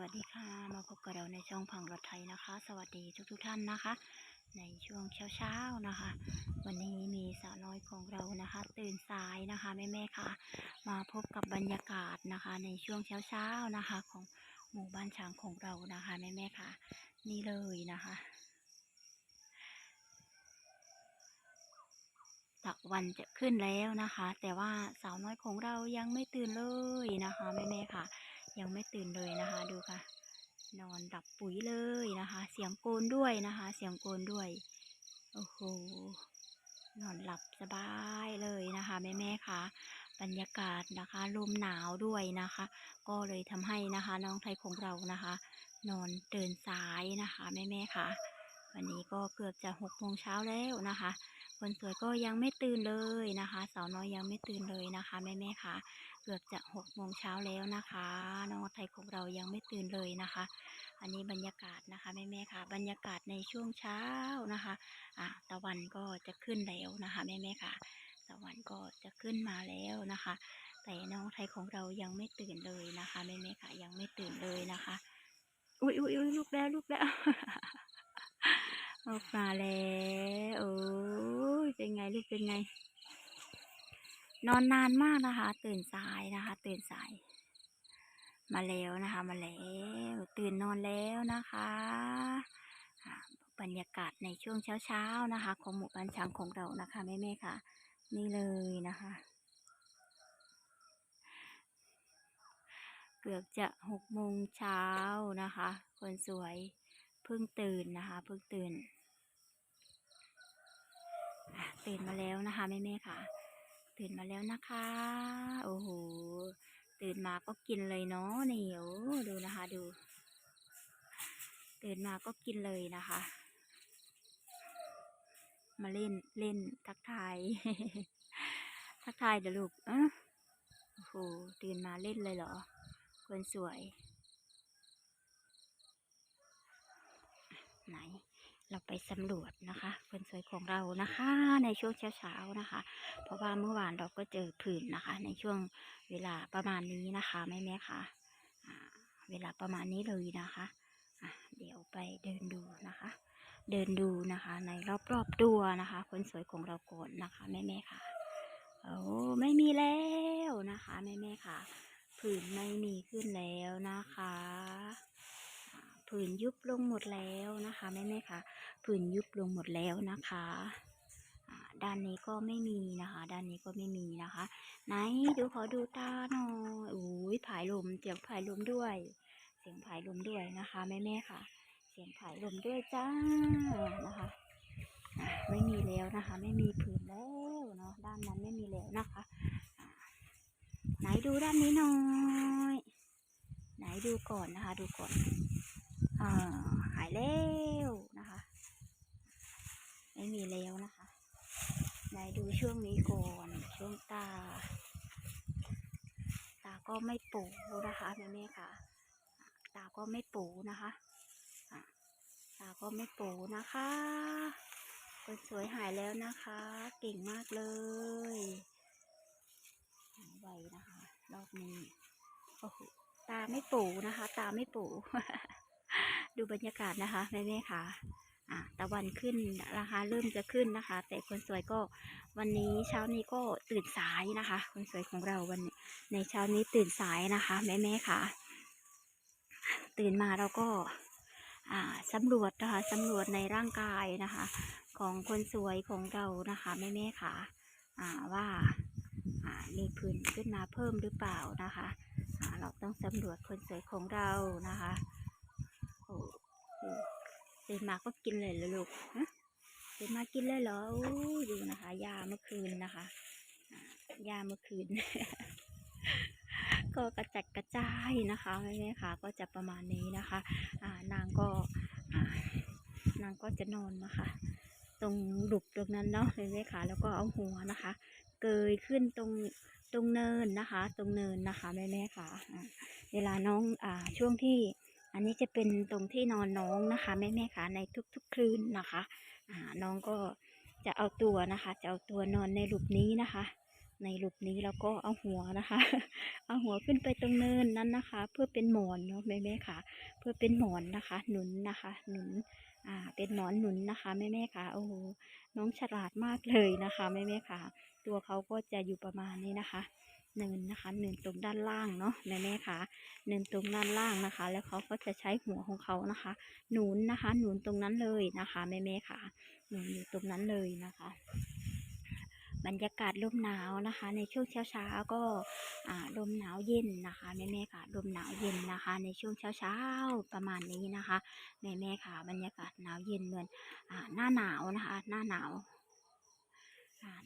วัสดีค่ะ มาพบกับเราในช่องพังรถไทยนะคะ สวัสดีทุกทุกท่านนะคะ ในช่วงเช้าๆนะคะ วันนี้มีสาวน้อยของเรานะคะ ตื่นสายนะคะแม่ๆค่ะ มาพบกับบรรยากาศนะคะ ในช่วงเช้าๆนะคะ ของหมู่บ้านช้างของเรานะคะแม่ๆค่ะ นี่เลยนะคะตะวันจะขึ้นแล้วนะคะ แต่ว่าสาวน้อยของเรายังไม่ตื่นเลยนะคะแม่ๆค่ะ ยังไม่ตื่นเลยนะคะ ดูค่ะ นอนดับปุ๋ยเลยนะคะ เสียงโกนด้วยนะคะ เสียงโกนด้วย โอ้โห นอนหลับสบายเลยนะคะแม่แม่ๆค่ะบรรยากาศนะคะลมหนาวด้วยนะคะ ก็เลยทำให้นะคะ น้องไทยของเรานะคะ นอนเดินสายนะคะแม่แม่ๆค่ะ วันนี้ก็เกือบจะหกโมงเช้าแล้วนะคะ คนสวยก็ยังไม่ตื่นเลยนะคะสาวน้อยยังไม่ตื่นเลยนะคะแม่แม่ค่ะ เกือบจะหกโมงเช้าแล้วนะคะ น้องไทยของเรายังไม่ตื่นเลยนะคะ อันนี้บรรยากาศนะคะแม่แม่ค่ะ บรรยากาศในช่วงเช้านะคะอะตะวันก็จะขึ้นแล้วนะคะแม่แม่ค่ะ ตะวันก็จะขึ้นมาแล้วนะคะ แต่น้องไทยของเรายังไม่ตื่นเลยนะคะแม่แม่ค่ะยังไม่ตื่นเลยนะคะ อุ้ยอุ้ยอุ้ยลุกแล้วลุกแล้ว ออกมาแล้วโอ้ยเป็นไงลูกเป็นไง นอนนานมากนะคะ ตื่นสายนะคะ ตื่นสาย มาแล้วนะคะ มาแล้ว ตื่นนอนแล้วนะคะบรรยากาศในช่วงเช้าๆนะคะ ของหมู่บ้านช้างของเรานะคะแม่ๆค่ะ นี่เลยนะคะ เกือบจะหกโมงเช้านะคะ คนสวย พิ่งตื่นนะคะ เพิ่งตื่นตื่นมาแล้วนะคะแม่ๆค่ะ ตื่นมาแล้วนะคะ โอ้โหตื่นมาก็กินเลยเนาะนี่โอ้ดูนะคะดู ตื่นมาก็กินเลยนะคะ มาเล่นเล่นทักทาย ทักทายเดี๋ยวลูกอะโอ้โหตื่นมาเล่นเลยเหรอ คนสวย ไหน เราไปสำรวจนะคะคนสวยของเรานะคะในช่วงเช้าๆนะคะ เพราะว่าเมื่อวานเราก็เจอผื่นนะคะ ในช่วงเวลาประมาณนี้นะคะแม่แม่ค่ะอ่าเวลาประมาณนี้เลยนะคะะเดี๋ยวไปเดินดูนะคะ เดินดูนะคะ ในรอบๆตัวนะคะ คนสวยของเราก่อนนะคะแม่แม่ค่ะโอ้ไม่มีแล้วนะคะแม่แม่ค่ะผื่นไม่มีขึ้นแล้วนะคะ ผื่นยุบลงหมดแล้วนะคะแม่แม่ค่ะผื่นยุบลงหมดแล้วนะคะด้านนี้ก็ไม่มีนะคะ ด้านนี้ก็ไม่มีนะคะ ไหนดูขอดูตาหน่อยอุ้ยผายลมเสียงผายลมด้วย เสียงผายลมด้วยนะคะแม่แม่ค่ะ เสียงผายลมด้วยจ้านะคะไม่มีแล้วนะคะ ไม่มีผื่นแล้วเนาะด้านนั้นไม่มีแล้วนะคะ ไหนดูด้านนี้หน่อย ไหนดูก่อนนะคะ ดูก่อน หายแล้วนะคะ ไม่มีแล้วนะคะไหนดูช่วงนี้ก่อนช่วงตา ตาก็ไม่ปูนะคะแม่แม่ค่ะ ตาก็ไม่ปูนะคะอะตาก็ไม่ปูนะคะ คนสวยหายแล้วนะคะ เก่งมากเลยหายไวนะคะ รอบนี้โอ้โหตาไม่ปูนะคะ ตาไม่ปู ดูบรรยากาศนะคะแม่แม่ๆค่ะอะตะวันขึ้นนะคะเริ่มจะขึ้นนะคะ แต่คนสวยก็วันนี้เช้านี้ก็ตื่นสายนะคะ คนสวยของเราวันนในเช้านี้ตื่นสายนะคะ แม่แม่ๆค่ะ ตื่นมาเราก็อ่าสำรวจนะคะสำรวจในร่างกายนะคะ ของคนสวยของเรานะคะแม่แม่ๆค่ะอ่าว่าอ่ามีผื่นขึ้นมาเพิ่มหรือเปล่านะคะอ่าเราต้องสำรวจคนสวยของเรานะคะ โอ้โหตื่นมาก็กินเลยเหรอลูกฮะตื่นมากินเลยเหรอดูนะคะยาเมื่อคืนนะคะยาเมื่อคืน ก็กระจัดกระจายนะคะแม่แม่ค่ะก็จะประมาณนี้นะคะอ่านางก็นางก็จะนอนนะคะตรงหลุบตรงนั้นเนาะเลยเลยค่ะแล้วก็เอาหัวนะคะ เกยขึ้นตรงตรงเนินนะคะ ตรงเนินนะคะแม่แม่ค่ะ เวลาน้องอ่าช่วงที่ อันนี้จะเป็นตรงที่นอนน้องนะคะแม่แม่ๆคะในทุกๆคืนนะคะอ่าน้องก็จะเอาตัวนะคะ จะเอาตัวนอนในหลุบนี้นะคะ ในหลุมนี้แล้วก็เอาหัวนะคะ เอาหัวขึ้นไปตรงเนินนั้นนะคะ เพื่อเป็นหมอนเนาะแม่แม่ๆค่ะเพื่อเป็นหมอนนะคะ หนุนนะคะ หนุนอ่าเป็นหมอนหนุนนะคะแม่แม่ๆค่ะโอ้โหน้องฉลาดมากเลยนะคะแม่แม่ๆค่ะตัวเขาก็จะอยู่ประมาณนี้นะคะ เนินนะคะ เนินตรงด้านล่างเนาะแม่แม่ค่ะ เนินตรงด้านล่างนะคะ แล้วเขาก็จะใช้หัวของเขานะคะ หนุนนะคะ หนุนตรงนั้นเลยนะคะแม่แม่ค่ะ หนุนอยู่ตรงนั้นเลยนะคะ บรรยากาศลมหนาวนะคะ ในช่วงเช้าๆก็อ่าลมหนาวเย็นนะคะแม่แม่ค่ะลมหนาวเย็นนะคะ ในช่วงเช้าๆประมาณนี้นะคะแม่แม่ค่ะ บรรยากาศหนาวเย็นเหมือนอ่าหน้าหนาวนะคะ หน้าหนาว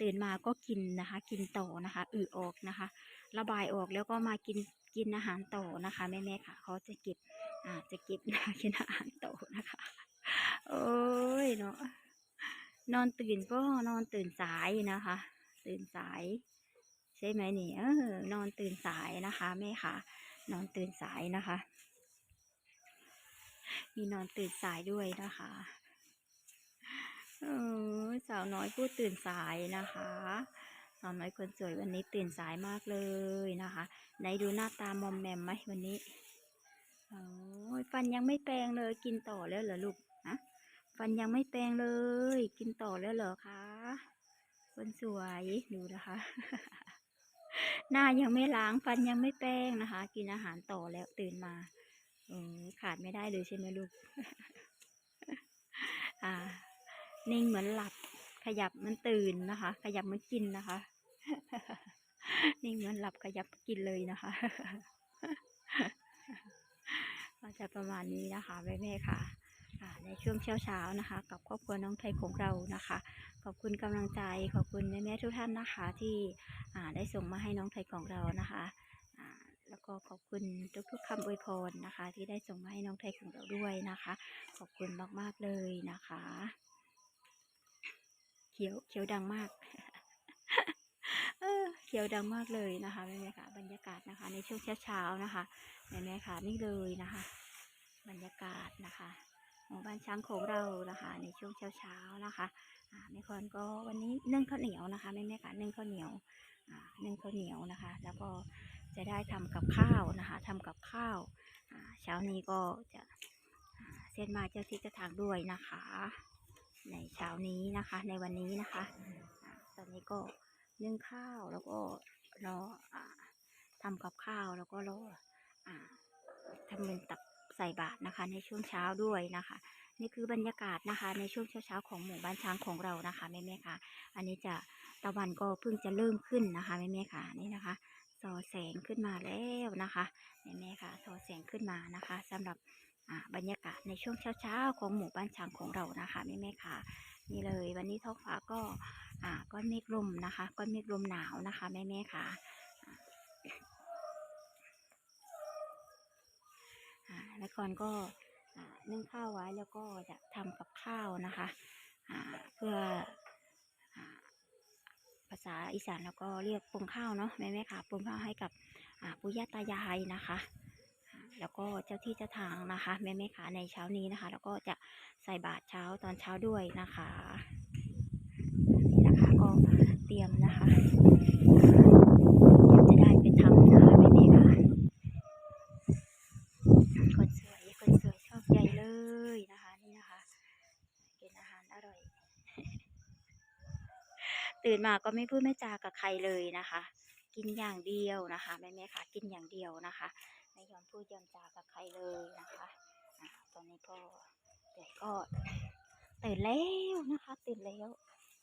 ตื่นมาก็กินนะคะ กินต่อนะคะอือออกนะคะ ระบายออกแล้วก็มากินกินอาหารต่อนะคะแม่ๆค่ะ เขาจะเก็บอ่าจะเก็บกินอาหารต่อนะคะ โอ้ยเนาะนอนตื่นก็นอนตื่นสายนะคะ ตื่นสาย ใช่ไหมเนี่เออนอนตื่นสายนะคะแม่ค่ะ นอนตื่นสายนะคะ มีนอนตื่นสายด้วยนะคะ เออสาวน้อยผู้ตื่นสายนะคะสาวน้อยคนสวยวันนี้ตื่นสายมากเลยนะคะไหนดูหน้าตามอมแมมไหมวันนี้โอ้ยฟันยังไม่แปรงเลยกินต่อแล้วเหรอลูกฮะฟันยังไม่แปรงเลย กินต่อแล้วเหรอคะคนสวยดูนะคะ หน้ายังไม่ล้างฟันยังไม่แปรงนะคะ กินอาหารต่อแล้วตื่นมาอขาดไม่ได้เลยใช่ไหมลูก อ่า นิ่งเหมือนหลับ ขยับมันตื่นนะคะ ขยับมันกินนะคะ นิ่งเหมือนหลับขยับกินเลยนะคะก็จะประมาณนี้นะคะแม่แม่ๆค่ะในช่วงเช้าเช้าๆนะคะ กับครอบครัวน้องไทยของเรานะคะ ขอบคุณกำลังใจขอบคุณแม่ๆทุกท่านนะคะ ที่ได้ส่งมาให้น้องไทยของเรานะคะแล้วก็ขอบคุณทุกๆคำอวยพรนะคะ ที่ได้ส่งมาให้น้องไทยของเราด้วยนะคะ ขอบคุณมากๆเลยนะคะ ขียวเขียวดังมากเออเขียวดังมากเลยนะคะแม่ๆค่ะบรรยากาศนะคะ ในช่วงเช้าๆนะคะแม่ๆค่ะนี่เลยนะคะ บรรยากาศนะคะหมู่บ้านช้างของเรานะคะ ในช่วงเช้าๆนะคะอ่าแม่คอนก็วันนี้นึ่งข้าวเหนียวนะคะแม่แม่ๆค่ะนึ่งข้าวเหนียวอ่านึ่งข้าวเหนียวนะคะ แล้วก็จะได้ทำกับข้าวนะคะทำกับข้าวอ่าเช้านี้ก็จะเส้นมาเจ้าที่เจ้าทางด้วยนะคะ ในเช้านี้นะคะ ในวันนี้นะคะตอนนี้ก็นึ่งข้าวแล้วก็รออ่าทำกับข้าวแล้วก็รออทำเงินตักใส่บาตรนะคะ ในช่วงเช้าด้วยนะคะ นี่คือบรรยากาศนะคะ ในช่วงเช้าๆของหมู่บ้านช้างของเรานะคะแม่ๆค่ะ อันนี้จะตะวันก็เพิ่งจะเริ่มขึ้นนะคะแม่ๆค่ะนี่นะคะสอแสงขึ้นมาแล้วนะคะแม่ๆค่ะสอแสงขึ้นมานะคะสำหรับ บรรยากาศในช่วงเช้าๆ ของหมู่บ้านช้างของเรานะคะแม่ๆค่ะนี่เลย วันนี้ท้องฟ้าก็อ่าก้อนเมฆลมนะคะก้อนเมฆลมหนาวนะคะแม่ๆค่ะอ่าแล้วก่อนก็อ่านึ่งข้าวไว้แล้วก็จะทำกับข้าวนะคะเพื่ออภาษาอีสานแล้วก็เรียกปรุงข้าวเนาะแม่แม่ค่ะปรุงข้าวให้กับปู่ย่าตายายนะคะ แล้วก็เจ้าที่เจ้าทางนะคะแม่แม่ค่ะในเช้านี้นะคะ แล้วก็จะใส่บาตรเช้าตอนเช้าด้วยนะคะนี่นะคะก็เตรียมนะคะเดี๋ยวจะได้ไปทำนะคะแม่แม่ค่ะคนสวยคนสวยชอบใหญ่เลยนะคะนี่นะคะกินอาหารอร่อย ตื่นมาก็ไม่พูดไม่จากับใครเลยนะคะ กินอย่างเดียวนะคะแม่แม่ๆค่ะกินอย่างเดียวนะคะ ไม่ยอมพูดยอมจากับใครเลยนะคะอตอนนี้ก็เดี๋ยวก็ตื่นแล้วนะคะตื่นแล้ว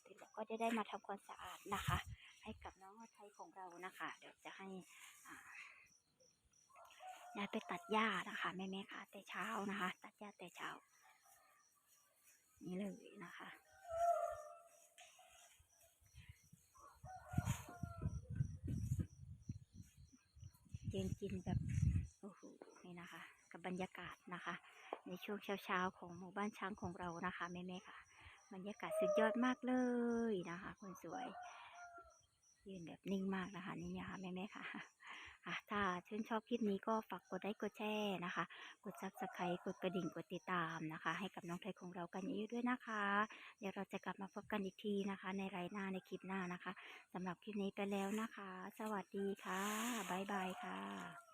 ตื่นแล้วก็จะได้มาทำความสะอาดนะคะ ให้กับน้องไทยของเรานะคะ เดี๋ยวจะให้อ่ายายไปตัดหญ้านะคะแม่แม่ๆค่ะ แต่เช้านะคะ ตัดหญ้าแต่เช้า นี่เลยนะคะยืนกินแบบ นี่นะคะ กับบรรยากาศนะคะ ในช่วงเช้าๆของหมู่บ้านช้างของเรานะคะแม่ๆค่ะ บรรยากาศสุดยอดมากเลยนะคะ คนสวย ยืนแบบนิ่งมากนะคะ นี่นะคะแม่ๆค่ะถ้าชื่นชอบคลิปนี้ก็ฝากกดไลค์กดแชร์นะคะ กด Subscribe กดกระดิ่งกดติดตามนะคะ ให้กับน้องไทยของเรากันเยอะๆด้วยนะคะ เดี๋ยวเราจะกลับมาพบกันอีกทีนะคะ ในไลน์หน้าในคลิปหน้านะคะสำหรับคลิปนี้ไปแล้วนะคะ สวัสดีค่ะ บ๊ายบายค่ะ